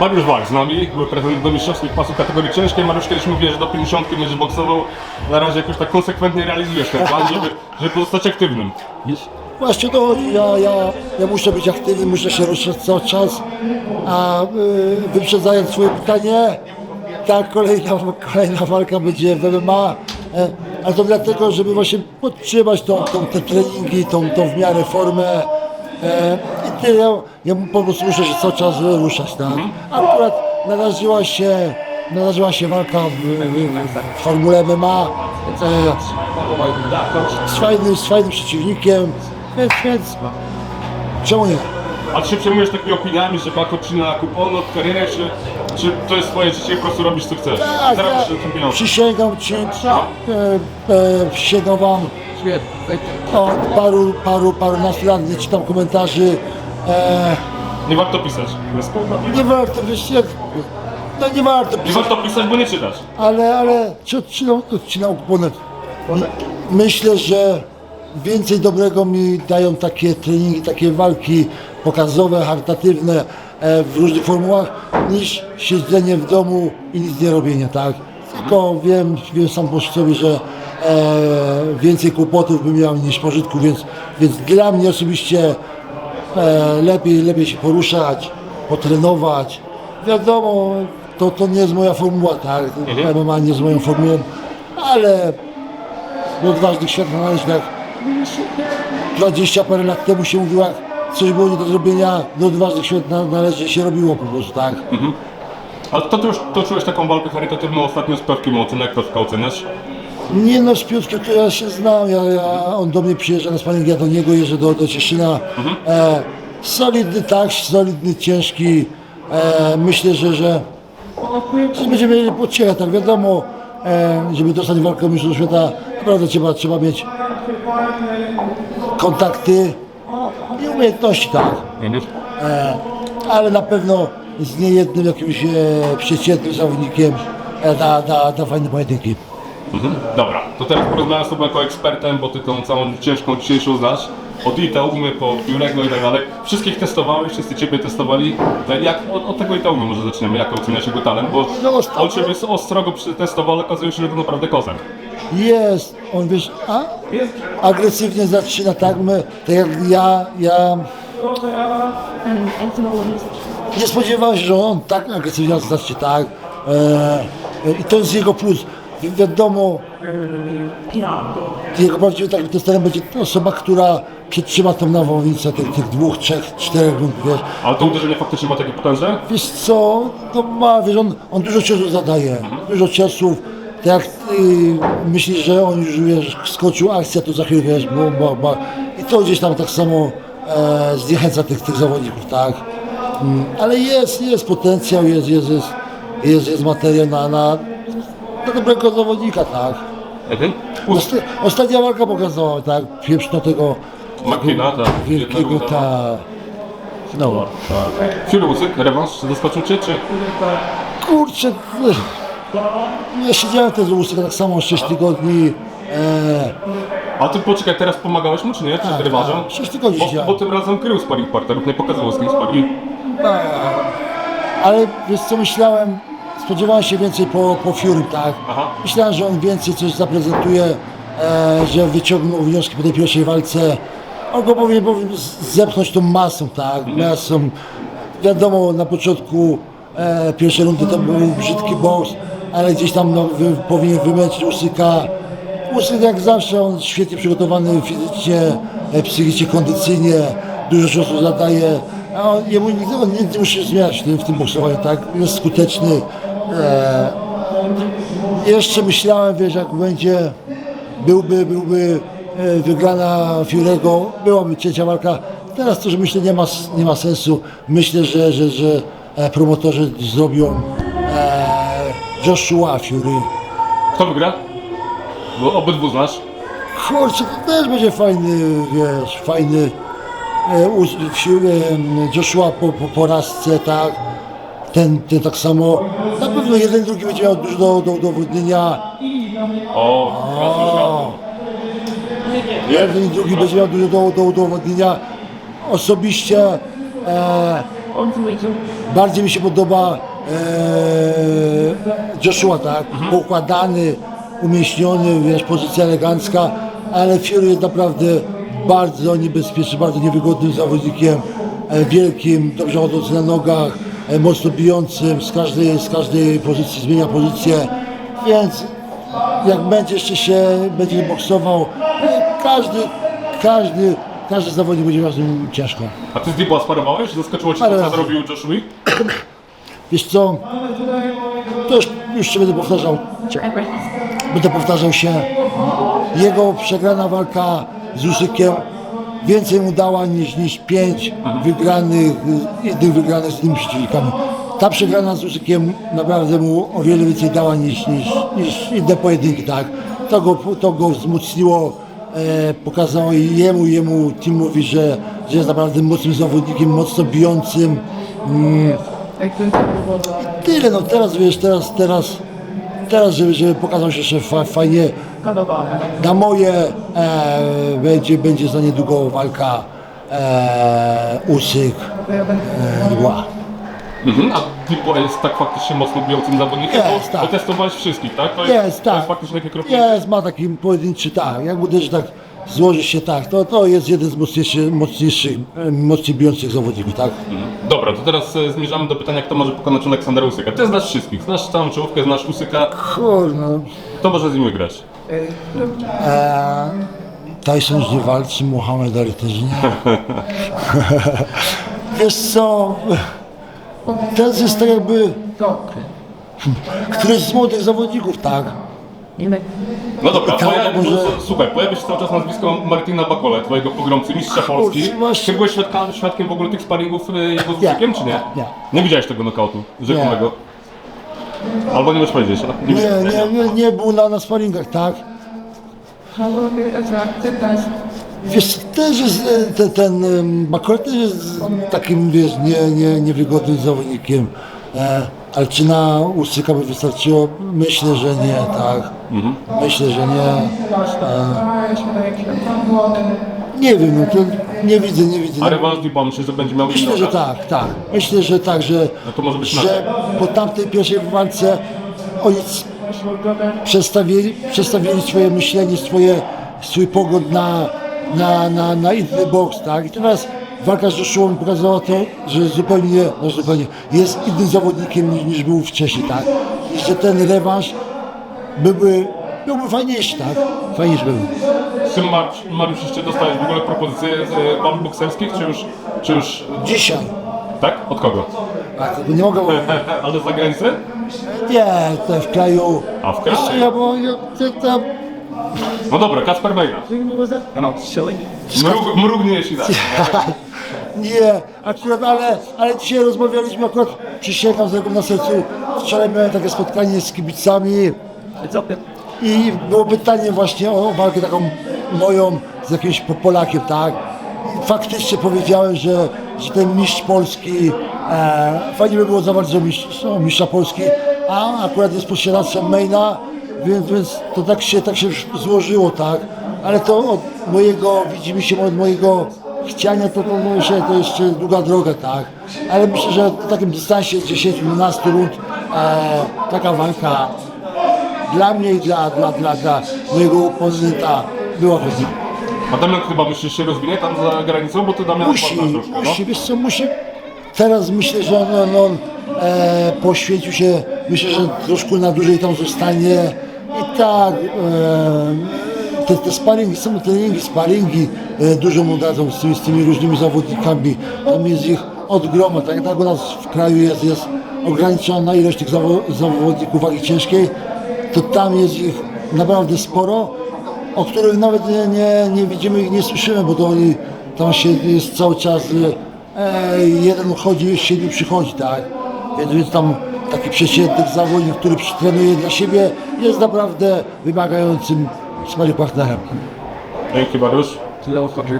Mariusz Wach z nami, był prezydent do mistrzowskich pasów kategorii ciężkiej. Mariusz kiedyś mówił, że do 50 będziesz boksował. Na razie jakoś tak konsekwentnie realizujesz ten plan, żeby, żeby pozostać aktywnym. Właśnie to ja, ja, ja muszę być aktywny, muszę się ruszać cały czas, a y, wyprzedzając swoje pytanie, tak, kolejna, kolejna walka będzie w MMA, e, ale to dlatego, żeby właśnie podtrzymać tą, tą, te treningi, tą, tą w miarę formę e, tyle, ja, ja po prostu muszę się cały czas ruszać, tak. Akurat nadarzyła się, nadarzyła się walka w, w, w formule MMA, e, z fajnym, z fajnym przeciwnikiem, więc, więc czemu nie? A czy się przejmujesz takimi opiniami, że Bako przyna na kupon od kariery, czy, czy to jest twoje życie i po prostu robisz co chcesz? Tak, Zarabiasz tym pieniądze. przysięgam ci, e, e, przysięgam wam od paru, paru, parunastu lat nie czytam komentarzy, e, Nie warto pisać. nie warto, wiesz, jak, no nie warto Nie warto pisać, bo nie czytasz. ale, ale czy odcinał, odcinał kuponet? Myślę, że więcej dobrego mi dają takie treningi, takie walki pokazowe, charytatywne e, w różnych formułach, niż siedzenie w domu i nic nie robienie, tak? Tylko wiem, wiem sam po sobie, że e, więcej kłopotów bym miał niż pożytku, więc, więc dla mnie osobiście lepiej, lepiej się poruszać, potrenować. Wiadomo, to, to nie jest moja formuła, tak? MMA nie jest moją formułą, ale do odważnych świat należy tak 20 parę lat temu się mówiło, jak coś było nie do zrobienia, do odważnych świat na- należy się robiło po prostu, tak? A to ty już toczyłeś taką walkę charytatywną ostatnio z Mołcem, jak Pewka oceniasz? Nie no, z Piotrkiem to ja się znam, ja, ja, on do mnie przyjeżdża na sparing, ja do niego jeżdżę do, do Cieszyna. E, solidny tak, solidny, ciężki. E, myślę, że, że będziemy mieli pocierę, tak wiadomo, e, żeby dostać walkę mistrzostw świata, naprawdę trzeba, trzeba mieć kontakty i umiejętności, tak. E, ale na pewno z niejednym jakimś e, przeciętnym zawodnikiem e, da, da, da fajne pojedynki. Dobra, to teraz porozmawiam z tobą jako ekspertem, bo ty tą całą ciężką dzisiejszą znasz. Od Itaumy po Piórego i tak dalej. Wszystkich testowałeś, wszyscy ciebie testowali. Jak, od, od tego Itaumy może zaczniemy, jak oceniasz jego talent, bo No, on ciebie ostro go przetestował, ale okazuje się, że to naprawdę kozak. Jest, on wiesz, a? agresywnie zaczyna tak, my, tak jak ja, ja nie spodziewałem się, że on tak agresywnie zacznie, tak. E, I to jest jego plus. Wi- Wiadomo, jego prawdziwym takim testerem będzie ta osoba, która przetrzyma tą nawałnicę tych, tych dwóch, trzech, czterech rund, wiesz. Ale to uderzenie faktycznie ma takie potężne? Wiesz co, to ma, wiesz, on, on dużo ciosów zadaje, dużo ciosów. Tak jak ty myślisz, że on już wiesz, skoczył akcja, to za chwilę wiesz, bo, bo, bo. I to gdzieś tam tak samo e, zniechęca tych, tych zawodników, tak. Mm, ale jest, jest potencjał, jest, jest, jest, jest, jest materiał na, na, na dobrego zawodnika, tak. Mhm. Osta, ostatnia walka pokazała, tak, pieprzno tego McQueena, tak. wielkiego, Jednego ta, no. Fury Usyk, rewanż, czy zaskoczył cię, czy? Kurczę, ja siedziałem też z Łusyka tak samo 6 tygodni. E, A ty poczekaj, teraz pomagałeś mu, czy nie? Tak, rewanżem? tak. Sześć tygodni bo, siedziałem. bo tym razem krył sparring partnerów, nie pokazywał z kim sparring. ale wiesz co myślałem, spodziewałem się więcej po, po Fury, tak? Aha. Myślałem, że on więcej coś zaprezentuje, e, że wyciągnął wnioski po tej pierwszej walce. On go powinien, powinien zepchnąć tą masą, tak? Masą. Wiadomo, na początku e, pierwszej rundy to był brzydki boks, ale gdzieś tam no, wy, powinien wymęczyć Usyka. Usyk jak zawsze, on świetnie przygotowany fizycznie, e, psychicznie, kondycyjnie, dużo czasu zadaje. A on, jemu nigdy, on nie musi zmieniać w tym, w tym boksowaniu, tak? Jest skuteczny. E, jeszcze myślałem, wiesz, jak będzie, byłby, byłby e, wygrana Fiorego, byłaby trzecia walka. Teraz to, że myślę, nie ma, nie ma sensu. Myślę, że, że, że e, promotorzy zrobią e, Joshua Fury. Kto wygra? Bo obydwu znasz. Kurczę, to też będzie fajny, wiesz, fajny e, us- Fury, em, Joshua po, po porażce, tak. Ten, ten tak samo. Na pewno jeden, drugi będzie miał dużo do, do udowodnienia. O, Jeden i drugi będzie miał dużo do, do udowodnienia. Osobiście e, Bardziej mi się podoba e, Joshua, tak? Poukładany, umieśniony, wiesz, pozycja elegancka, ale Fury jest naprawdę bardzo niebezpieczny, bardzo niewygodnym zawodnikiem, e, wielkim, dobrze chodzącym na nogach, mocno bijącym, z każdej, z każdej pozycji zmienia pozycję, więc jak będzie jeszcze się, będzie boksował, każdy, każdy, każdy zawodnik będzie miał z nim ciężko. A ty z Dibu sparowałeś? Zaskoczyło cię to, co razy. zrobił Joshua? Wiesz co, to już, już się będę powtarzał, będę powtarzał się. Jego przegrana walka z Usykiem więcej mu dała niż, niż pięć wygranych, innych wygranych z tymi przeciwnikami. Ta przegrana z Usykiem naprawdę mu o wiele więcej dała niż, niż, niż inne pojedynki, tak. To go, to go wzmocniło, e, pokazało i jemu, i jemu teamowi, że, że jest naprawdę mocnym zawodnikiem, mocno bijącym. Tyle, no teraz wiesz, teraz, teraz, teraz, żeby, żeby pokazał się, że fa, fajnie na moje e, będzie, będzie za niedługo walka e, Usyk e, Ła. Mhm. A Dibu jest tak faktycznie mocno bijącym zawodnikiem? Jest, bo, tak. bo testowałeś wszystkich, tak? To Jest, To tak. jest faktycznie takie kropki. Jest, ma taki pojedynczy tak, jak uderzy tak, złoży się tak, to, to jest jeden z mocniejszych, mocniejszych, e, mocniej bijących zawodników, tak? Dobra, to teraz e, zmierzamy do pytania, kto może pokonać Aleksandra Usyka. Ty znasz wszystkich, znasz całą czołówkę, znasz Usyka. Kurno, Kto może z nim wygrać? e, Tyson już nie walczy, Muhammad Ali też nie. Wiesz co, teraz jest tak jakby któryś z młodych zawodników, tak? No dobra, Tak, poja- może- słuchaj, pojawia się cały czas nazwisko Martina Bakole, twojego pogromcy, mistrza Polski. Ty byłeś świadkiem, świadkiem w ogóle tych sparingów e, jego z Usykiem, czy nie? Nie. Nie widziałeś tego knockoutu rzekomego? Albo nie możesz powiedzieć? Nie, widziałeś. nie, nie, nie był na, na sparingach, tak? Wiesz, też jest e, ten, ten em, Bakol też jest takim, wiesz, nie, nie, niewygodnym zawodnikiem. E, ale czy na Usyka by wystarczyło? Myślę, że nie, tak. Myślę, że nie. Nie wiem, no to nie widzę, nie widzę. A rewanż Dibu myślę, że będzie miał Myślę, że tak, tak. Myślę, że tak, że, No to może być że po tamtej pierwszej walce oni przestawili, przestawili swoje myślenie, swoje, swój pogląd na, na, na, na inny boks, tak? I teraz walka z Joshua pokazała to, że zupełnie, no zupełnie jest innym zawodnikiem niż, niż był wcześniej, tak? I że ten rewanż byłby, byłby fajniejszy, tak? Fajniejszy byłby. Czy Mariusz, Mariusz jeszcze dostałeś w ogóle propozycje z walk bokserskich, czy już, czy już, Dzisiaj, tak? Od kogo? tak, tego nie mogę Ale z zagranicy? Nie, to w kraju. A w kraju? Ja, bo ja to, to, No dobra, Kacper Bejna. Mrug, mrugnie jeśli tak. Nie, akurat, ale, ale dzisiaj rozmawialiśmy akurat, przysięgam z ręką na sercu, wczoraj miałem takie spotkanie z kibicami i było pytanie właśnie o walkę taką moją z jakimś po- Polakiem, tak? I faktycznie powiedziałem, że, że ten mistrz Polski, e, fajnie by było zawalczyć o mistrz, o mistrza Polski, a akurat jest posiadaczem maina, więc, więc to tak się, tak się już złożyło, tak? Ale to od mojego, widzimy się od mojego chciania, to, to, się, to jeszcze długa droga, tak? Ale myślę, że w takim dystansie 10-12 rund e, taka walka dla mnie i dla, dla, dla, dla mojego oponenta była pewna. A Damian chyba myślisz się rozwinie tam za granicą, bo ty Damian Musi, troszkę, no? musi, wiesz co, musi. Teraz myślę, że on, on, on e, poświęcił się, myślę, że troszkę na dłużej tam zostanie tak, e, te, te sparingi, są treningi, sparingi e, dużo mu dadzą z tymi, z tymi różnymi zawodnikami, tam jest ich od groma, tak, tak u nas w kraju jest, jest ograniczona ilość tych zawo, zawodników wagi ciężkiej, to tam jest ich naprawdę sporo, o których nawet nie, nie, nie widzimy i nie słyszymy, bo to oni tam się jest cały czas e, jeden chodzi, siedmiu przychodzi, tak? Więc, więc tam taki przeciętny zawodnik, który trenuje dla siebie, jest naprawdę wymagającym wspaniałym partnerem. Dzięki Mariusz.